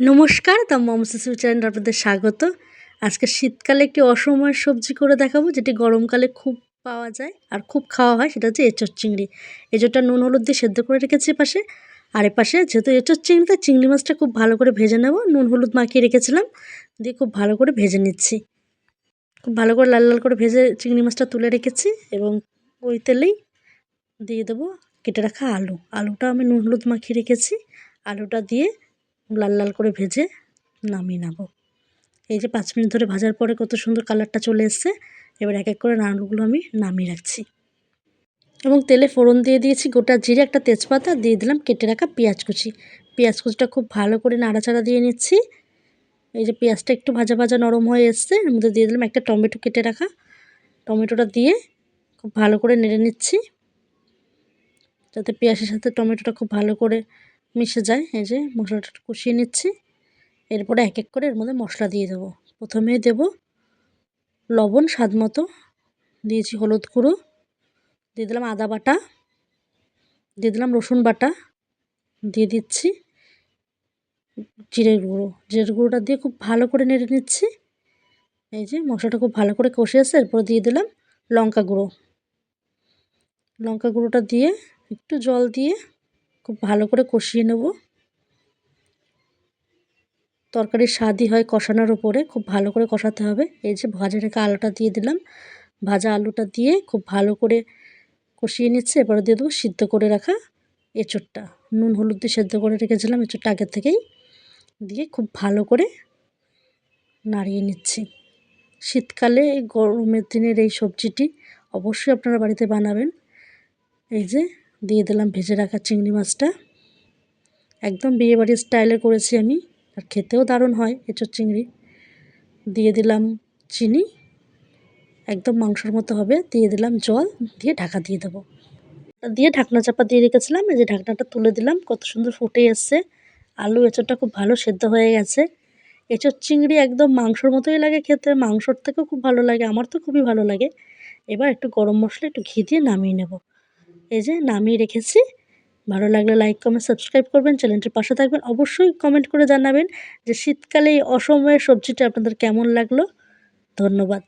নমস্কার the moms channel আপনাদের স্বাগত। আজকে শীতকালে একটি অসময়ের সবজি করে দেখাবো, যেটি গরমকালে খুব পাওয়া যায় আর খুব খাওয়া হয়, সেটা হচ্ছে এঁচোর চিংড়ি। এঁচোরটা নুন, হলুদ দিয়ে সেদ্ধ করে রেখেছি পাশে আর এ পাশে যেহেতু এঁচোর চিংড়িতে চিংড়ি মাছটা খুব ভালো করে ভেজে নেব, নুন, হলুদ মাখিয়ে রেখেছিলাম, দিয়ে খুব ভালো করে ভেজে নিচ্ছি। খুব ভালো করে লাল লাল করে ভেজে চিংড়ি মাছটা তুলে রেখেছি এবং ওই তেলেই দিয়ে দেবো কেটে রাখা আলু। আলুটা আমি নুন, হলুদ মাখিয়ে রেখেছি। আলুটা দিয়ে লাল লাল করে ভেজে নামিয়ে নেব। এই যে পাঁচ মিনিট ধরে ভাজার পরে কত সুন্দর কালারটা চলে এসছে, এবার এক এক করে নাড়ুগুলো আমি নামিয়ে রাখছি। এবং তেলে ফোড়ন দিয়ে দিয়েছি গোটা জিরে, একটা তেজপাতা, দিয়ে দিলাম কেটে রাখা পেঁয়াজ কুচি। পেঁয়াজ কুচিটা খুব ভালো করে নাড়াচাড়া দিয়ে নিচ্ছি। এই যে পেঁয়াজটা একটু ভাজা ভাজা নরম হয়ে এসছে, এর মধ্যে দিয়ে দিলাম একটা টমেটো কেটে রাখা। টমেটোটা দিয়ে খুব ভালো করে নেড়ে নিচ্ছি, যাতে পেঁয়াজের সাথে টমেটোটা খুব ভালো করে মিশে যায়, এই যে মশলাটা কষিয়ে নিচ্ছি। এরপরে এক এক করে এর মধ্যে মশলা দিয়ে দেবো। প্রথমে দেব লবণ স্বাদ মতো, দিয়েছি হলুদ গুঁড়ো, দিয়ে দিলাম আদা বাটা, দিয়ে দিলাম রসুন বাটা, দিয়ে দিচ্ছি জিরের গুঁড়ো। জিরের গুঁড়োটা দিয়ে খুব ভালো করে নেড়ে নিচ্ছি। এই যে মশলাটা খুব ভালো করে কষে আছে এরপর দিয়ে দিলাম লঙ্কা গুঁড়ো। লঙ্কা গুঁড়োটা দিয়ে একটু জল দিয়ে খুব ভালো করে কষিয়ে নেব। তরকারির স্বাদই হয় কষানোর উপরে, খুব ভালো করে কষাতে হবে। এই যে ভাজা রেখে আলুটা দিয়ে দিলাম। ভাজা আলুটা দিয়ে খুব ভালো করে কষিয়ে নিচ্ছে। এবারে দিয়ে দেবো সিদ্ধ করে রাখা এঁচোড়টা। নুন, হলুদ দিয়ে সেদ্ধ করে রেখেছিলাম এঁচোড়টা আগের থেকেই। দিয়ে খুব ভালো করে নাড়িয়ে নিচ্ছি। শীতকালে এই গরমের দিনের এই সবজিটি অবশ্যই আপনারা বাড়িতে বানাবেন। এই যে দিয়ে দিলাম ভেজে রাখা চিংড়ি মাছটা। একদম বিয়েবাড়ির স্টাইলে করেছি আমি, আর খেতেও দারুণ হয় এঁচোর চিংড়ি। দিয়ে দিলাম চিনি, একদম মাংসর মতো হবে। দিয়ে দিলাম জল, দিয়ে ঢাকা দিয়ে দেবো। দিয়ে ঢাকনা চাপা দিয়ে রেখেছিলাম, এই যে ঢাকনাটা তুলে দিলাম, কত সুন্দর ফুটে এসছে। আলু এঁচোড়টা খুব ভালো সেদ্ধ হয়ে গেছে। এঁচোর চিংড়ি একদম মাংসর মতোই লাগে খেতে, মাংসর থেকেও খুব ভালো লাগে, আমার তো খুবই ভালো লাগে। এবার একটু গরম মশলা, একটু ঘি দিয়ে নামিয়ে নেব। এই যে নামিয়ে রেখেছি। ভালো লাগলে লাইক কমেন্ট সাবস্ক্রাইব করবেন। চ্যানেলটির পাশে থাকবেন। অবশ্যই কমেন্ট করে জানাবেন যে শীতকালে এই অসময়ে সবজিটা আপনাদের কেমন লাগল। ধন্যবাদ।